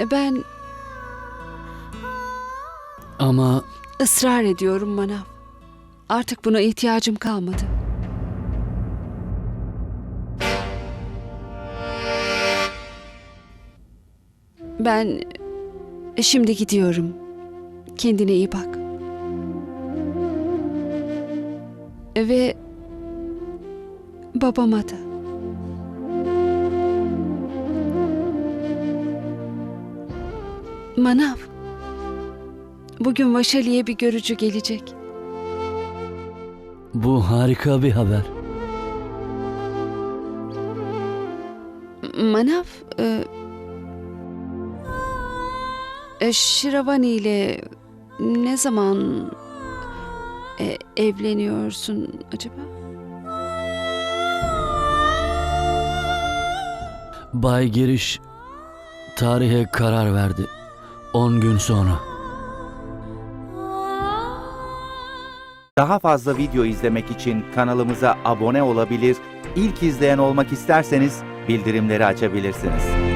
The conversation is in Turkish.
E, Ben Ama ısrar ediyorum Manav. Artık buna ihtiyacım kalmadı. Ben e, şimdi gidiyorum. Kendine iyi bak. Ve babama da. Manav. Bugün Vaşali'ye bir görücü gelecek. bu harika bir haber. Manav, e, e, Şiravani ile ne zaman e, evleniyorsun acaba? Bay Giriş tarihe karar verdi. 10 gün sonra. Daha fazla video izlemek için kanalımıza abone olabilir, ilk izleyen olmak isterseniz bildirimleri açabilirsiniz.